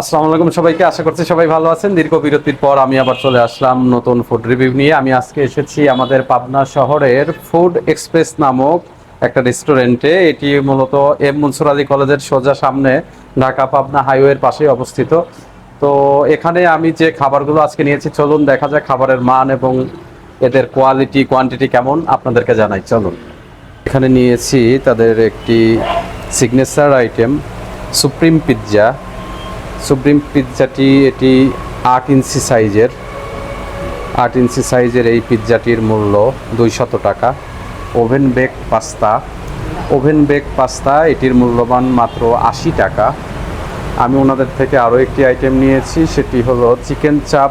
আসসালামু আলাইকুম সবাইকে, আশা করছি সবাই ভালো আছেন। দীর্ঘ বিরতির পর আমি আবার চলে আসলাম নতুন ফুড রিভিউ নিয়ে। আমি আজকে এসেছি আমাদের পাবনা শহরের ফুড এক্সপ্রেস নামক একটা রেস্টুরেন্টে এটি মূলত এম মনসুর আলী কলেজের সোজা সামনে ঢাকা পাবনা হাইওয়ের পাশে অবস্থিত। তো এখানে আমি যে খাবারগুলো আজকে নিয়েছি, চলুন দেখা যায় খাবারের মান এবং এদের কোয়ালিটি কোয়ান্টিটি কেমন আপনাদেরকে জানাই। চলুন। এখানে নিয়েছি তাদের একটি signature item supreme pizza supreme পিৎজাটি এটি আট ইঞ্চি সাইজের। আট ইঞ্চি সাইজের এই পিৎজাটির মূল্য দুইশত টাকা। Oven bake pasta. Oven bake pasta, এটির মূল্যমান মাত্র আশি টাকা। আমি ওনাদের থেকে আরও একটি আইটেম নিয়েছি, সেটি হলো চিকেন চাপ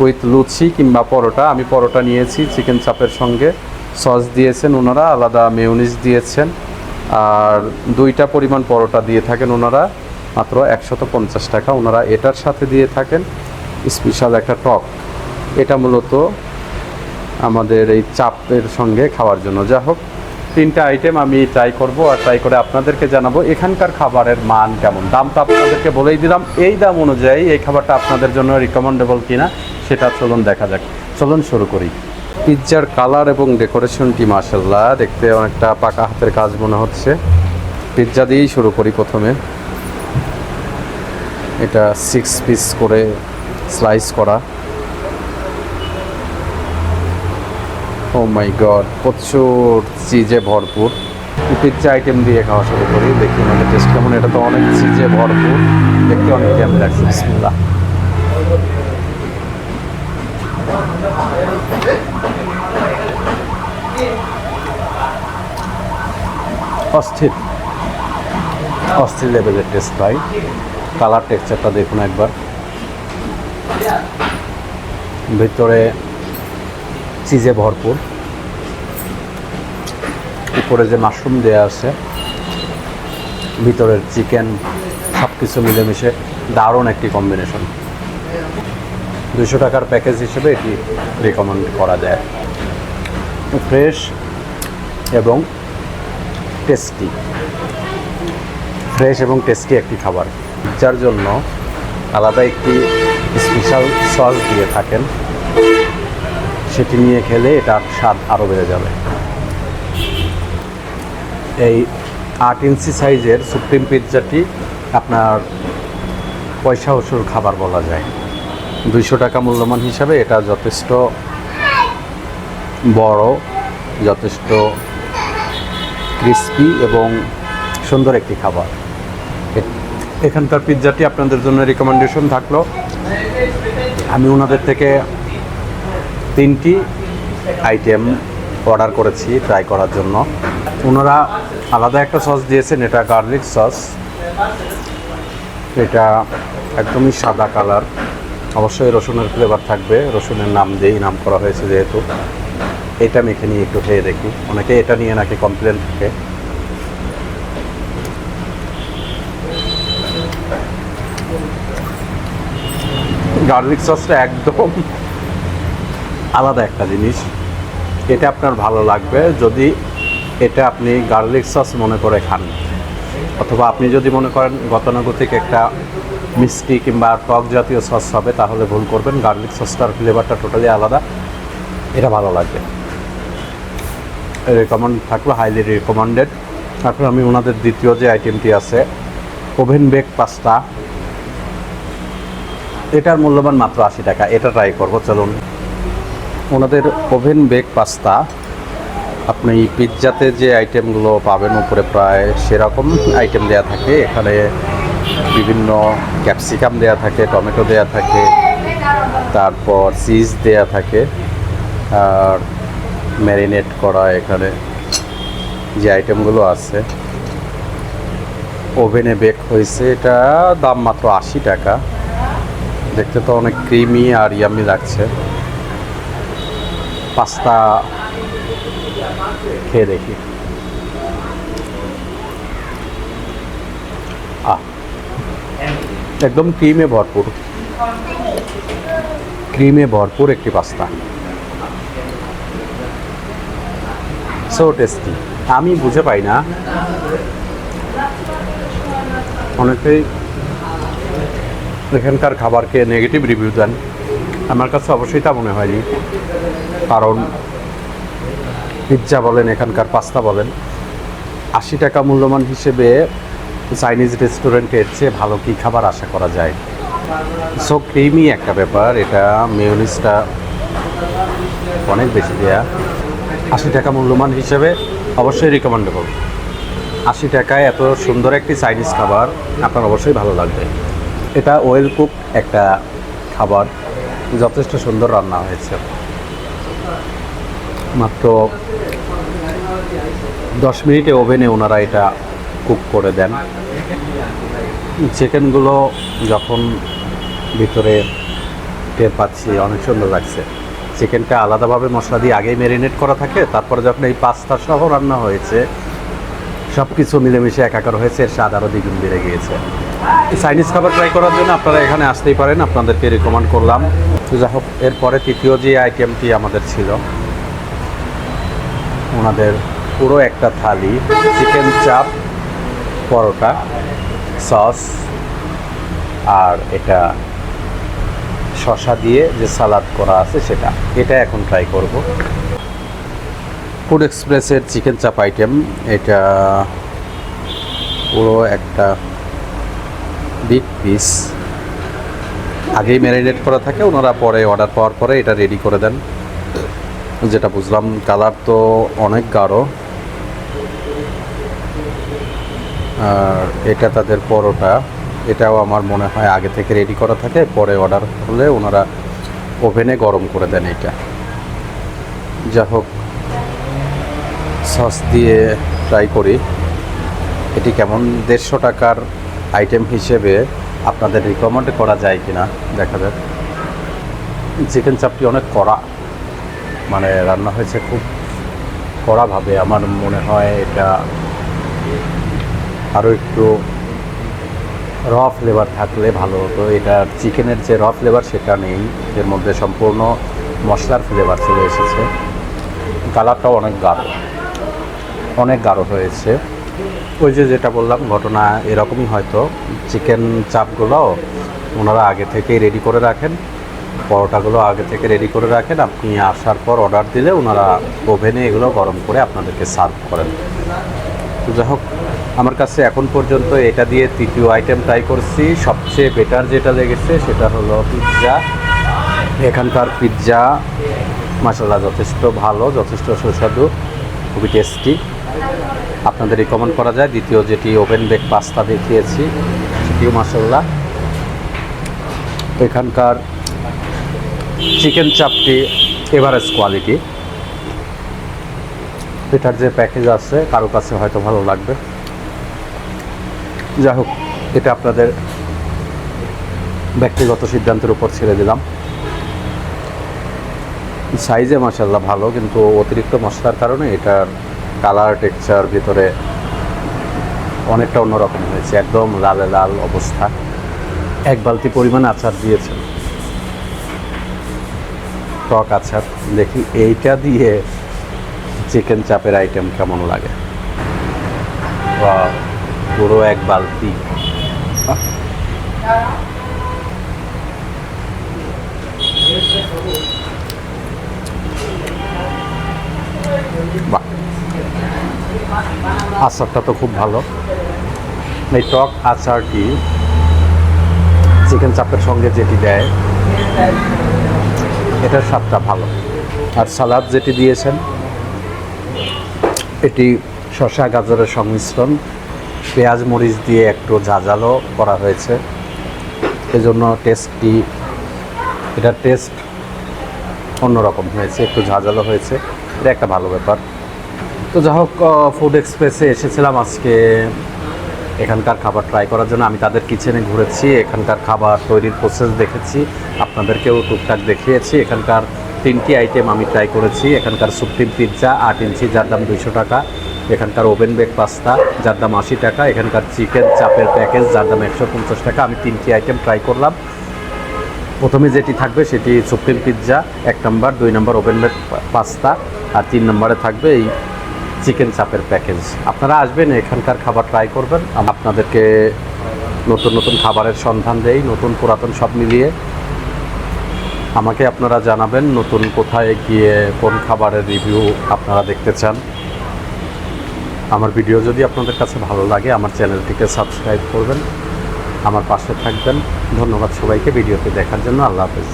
উইথ লুচি কিংবা পরোটা। আমি পরোটা নিয়েছি চিকেন চাপের সঙ্গে। সস দিয়েছেন ওনারা, আলাদা মেয়নিজ দিয়েছেন। আর দুইটা পরিমাণ পরোটা দিয়ে থাকেন ওনারা। মাত্র একশত পঞ্চাশ টাকা। ওনারা এটার সাথে দিয়ে থাকেন স্পেশাল একটা টক। এটা মূলত আমাদের এই চাপের সঙ্গে খাওয়ার জন্য। যা হোক, তিনটা আইটেম আমি ট্রাই করব আর ট্রাই করে আপনাদেরকে জানাব এখানকার খাবারের মান কেমন। দাম তো আপনাদেরকে বলেই দিলাম। এই দাম অনুযায়ী এই খাবারটা আপনাদের জন্য রিকমেন্ডেবল কিনা সেটা চলুন দেখা যাক। চলুন শুরু করি। পিৎজার কালার এবং ডেকোরেশনটি মাসাল্লাহ দেখতে অনেকটা পাকা হাতের কাজ মনে হচ্ছে। পিৎজা দিয়েই শুরু করি প্রথমে। এটা সিক্স পিস করে স্লাইস করা। ও মাই গড প্রচুর চিজে ভরপুর। পিৎজা আইটেম দিয়ে খাওয়া শুরু করি, দেখি ওনাদের টেস্ট কেমন। এটা তো অনেক চিজে ভরপুর। দেখতে অনেক কেমন লাগছে, বিসমিল্লাহ। অস্থির। অস্থির লেভেলের টেস্ট ভাই। কালার টেক্সচারটা দেখুন একবার। ভিতরে চিজে ভরপুর। উপরে যে মাশরুম দেওয়া আছে, ভিতরের চিকেন সব কিছু মিলেমিশে দারুণ একটি কম্বিনেশন দুশো টাকার প্যাকেজ হিসেবে এটি রেকমেন্ড করা যায়। ফ্রেশ এবং টেস্টি ফ্রেশ এবং টেস্টি একটি খাবার। যার জন্য আলাদা একটি স্পেশাল সস দিয়ে থাকেন। সেটি নিয়ে খেলে এটার স্বাদ আরও বেড়ে যাবে। এই আট ইঞ্চি সাইজের সুপ্রিম পিৎজাটি আপনার পয়সা ওসুর খাবার বলা যায়। দুইশো টাকা মূল্যমান হিসাবে এটা যথেষ্ট বড়, যথেষ্ট ক্রিস্পি এবং সুন্দর একটি খাবার। এখানকার পিৎজাটি আপনাদের জন্য রিকমেন্ডেশন থাকল। আমি ওনাদের থেকে তিনটি আইটেম অর্ডার করেছি ট্রাই করার জন্য। ওনারা আলাদা একটা সস দিয়েছেন, এটা গার্লিক সস এটা একদমই সাদা কালার অবশ্যই রসুনের ফ্লেভার থাকবে, রসুনের নাম দিয়েই নাম করা হয়েছে যেহেতু। এটা মেখে নিয়ে একটু খেয়ে দেখি। অনেকে এটা নিয়ে নাকি কমপ্লেন থাকে। গার্লিক সসটা একদম আলাদা একটা জিনিস। এটা আপনার ভালো লাগবে যদি এটা আপনি গার্লিক সস মনে করে খান। অথবা আপনি যদি মনে করেন গতানুগতিক একটা মিষ্টি কিংবা টক জাতীয় সস হবে, তাহলে ভুল করবেন। গার্লিক সসটার ফ্লেভারটা টোটালি আলাদা। এটা ভালো লাগবে। রেকমেন্ড থাকল হাইলি রেকমেন্ডেড তারপর আমি ওনাদের দ্বিতীয় যে আইটেমটি আছে ওভেন বেক পাস্তা এটার মূল্যবান মাত্র আশি টাকা। এটা ট্রাই করব, চলুন। ওনাদের ওভেন বেক পাস্তা আপনি পিৎজাতে যে আইটেমগুলো পাবেন, উপরে প্রায় সেরকম আইটেম দেয়া থাকে। এখানে বিভিন্ন ক্যাপসিকাম দেয়া থাকে, টমেটো দেয়া থাকে, তারপর চিজ দেয়া থাকে, আর ম্যারিনেট করা এখানে যে আইটেমগুলো আছে। ওভেনে বেক হয়েছে, এটা দাম মাত্র আশি টাকা। দেখতে তো অনেক ক্রিমি আর ইয়ামি লাগছে। পাস্তা খেয়ে দেখি। আহ, একদম ক্রিমে ভরপুর। ক্রিমে ভরপুর একটি পাস্তা। সো টেস্টি আমি বুঝে পাই না। অনেকেই এখানকার খাবারকে নেগেটিভ রিভিউ দেন। আমার কাছে অবশ্যই তা মনে হয়নি। কারণ পিৎজা বলেন, এখানকার পাস্তা বলেন, আশি টাকা মূল্যমান হিসেবে চাইনিজ রেস্টুরেন্টের চেয়ে ভালো কী খাবার আশা করা যায়? সো ক্রিমি একটা ব্যাপার। এটা মেয়নিসটা অনেক বেশি দেয়া। আশি টাকা মূল্যমান হিসেবে অবশ্যই রিকমেন্ডেবল আশি টাকায় এত সুন্দর একটি চাইনিজ খাবার, আপনার অবশ্যই ভালো লাগবে। এটা ওয়েল কুক একটা খাবার, যথেষ্ট সুন্দর রান্না হয়েছে। মাত্র দশ মিনিটে ওভেনে ওনারা এটা কুক করে দেন। চিকেনগুলো যখন ভিতরে টের পাচ্ছি, অনেক সুন্দর লাগছে। চিকেনটা আলাদাভাবে মশলা দিয়ে আগেই ম্যারিনেট করা থাকে, তারপরে যখন এই পাস্তা সহ রান্না হয়েছে সব কিছু মিলেমিশে একাকার হয়েছে এর স্বাদ আরও দ্বিগুণ বেড়ে গিয়েছে। চাইনিজ খাবার ট্রাই করার জন্য আপনারা এখানে আসতেই পারেন, আপনাদেরকে রিকমেন্ড করলাম। যাই হোক, এরপরে তৃতীয় যে আইটেমটি আমাদের ছিল, ওনাদের পুরো একটা থালি চিকেন চাপ পরোটা সস আর এটা শশা দিয়ে যে সালাদ করা আছে সেটা। এটা এখন ট্রাই করব। ফুড এক্সপ্রেসের চিকেন চাপ আইটেম এটা পুরো একটা বিগ পিস আগেই ম্যারিনেট করা থাকে, ওনারা পরে অর্ডার পাওয়ার পরে এটা রেডি করে দেন। যেটা বুঝলাম কালার তো অনেক গাঢ়। আর এটা তাদের পরোটা, এটাও আমার মনে হয় আগে থেকে রেডি করা থাকে, পরে অর্ডার হলে ওনারা ওভেনে গরম করে দেন এটা। যা হোক সস দিয়ে ট্রাই করি। এটি কেমন দেড়শো টাকার আইটেম হিসেবে আপনাদের রিকমেন্ড করা যায় কিনা দেখা যাক। চিকেন চাপটি অনেক কড়া। মানে রান্না হয়েছে খুব কড়াভাবে। আমার মনে হয় এটা আরও একটু র ফ্লেভার থাকলে ভালো হতো। এটা চিকেনের যে র ফ্লেভার সেটা নেই। এর মধ্যে সম্পূর্ণ মশলার ফ্লেভার চলে এসেছে। কালারটাও অনেক গাঢ়। অনেক গাঢ় হয়েছে। ওই যে যেটা বললাম, ঘটনা এরকমই হয়তো। চিকেন চাপগুলো ওনারা আগে থেকেই রেডি করে রাখেন। পরোটাগুলো আগে থেকে রেডি করে রাখেন। আপনি আসার পর অর্ডার দিলে ওনারা ওভেনে এগুলো গরম করে আপনাদেরকে সার্ভ করেন। তো যাই হোক, আমার কাছে এখন পর্যন্ত এটা দিয়ে তৃতীয় আইটেম ট্রাই করছি। সবচেয়ে বেটার যেটা লেগেছে সেটা হলো পিৎজা এখানকার পিৎজা মাসাল্লাহ যথেষ্ট ভালো, যথেষ্ট সুস্বাদু, খুবই টেস্টি আপনাদের রিকমেন্ড করা যায়। দ্বিতীয় যেটি ওভেন বেক পাস্তা দেখিয়েছি, সেটিও মাসাল্লাহ এখানকার চিকেন চাপটি এভারেজ কোয়ালিটি এটার যে প্যাকেজ আছে, কারও কাছে হয়তো ভালো লাগবে। যাই হোক, এটা আপনাদের ব্যক্তিগত সিদ্ধান্তের উপর ছেড়ে দিলাম। সাইজে মাসাল্লাহ ভালো, কিন্তু অতিরিক্ত মশলার কারণে এটার কালার, টেক্সচার ভিতরে অনেকটা অন্যরকম হয়েছে, একদম লালে লাল অবস্থা। এক বালতি পরিমাণ আচার দিয়েছে টক আচার, দেখি এইটা দিয়ে চিকেন চাপের আইটেম কেমন লাগে। পুরো এক বালতি। বাহ। আচারটা তো খুব ভালো। এই টক আচারটি চিকেন চাপের সঙ্গে যেটি দেয়, এটার স্বাদটা ভালো। আর সালাদ যেটি দিয়েছেন, এটি শসা গাজরের সংমিশ্রণ, পেঁয়াজ মরিচ দিয়ে একটু ঝাঁঝালো করা হয়েছে। এজন্য টেস্টটি, এটার টেস্ট অন্যরকম হয়েছে, একটু ঝাঁঝালো হয়েছে। এটা একটা ভালো ব্যাপার। তো যাই হোক ফুড এক্সপ্রেসে এসেছিলাম আজকে। এখানকার খাবার ট্রাই করার জন্য আমি তাদের কিচেনে ঘুরেছি, এখানকার খাবার তৈরির প্রসেস দেখেছি, আপনাদেরকেও টুকটাক দেখিয়েছি। এখানকার তিনটি আইটেম আমি ট্রাই করেছি, এখানকার সুপ্রিম পিৎজা আট ইঞ্চি, যার দাম দুইশো টাকা। এখানকার ওভেন বেক পাস্তা যার দাম আশি টাকা। এখানকার চিকেন চাপের প্যাকেজ যার দাম একশো পঞ্চাশ টাকা। আমি তিনটি আইটেম ট্রাই করলাম। প্রথমে যেটি থাকবে সেটি সুপ্রিম পিৎজা এক নম্বর দুই নম্বর ওভেন বেক পাস্তা আর তিন নম্বরে থাকবে এই চিকেন চাপের প্যাকেজ। আপনারা আসবেন, এখানকার খাবার ট্রাই করবেন। আপনাদেরকে নতুন নতুন খাবারের সন্ধান দেই, নতুন পুরাতন সব মিলিয়ে। আমাকে আপনারা জানাবেন নতুন কোথায় গিয়ে কোন খাবারের রিভিউ আপনারা দেখতে চান। আমার ভিডিও যদি আপনাদের কাছে ভালো লাগে, আমার চ্যানেলটিকে সাবস্ক্রাইব করবেন। আমার পাশে থাকবেন। ধন্যবাদ সবাইকে ভিডিওতে দেখার জন্য। আল্লাহ হাফেজ।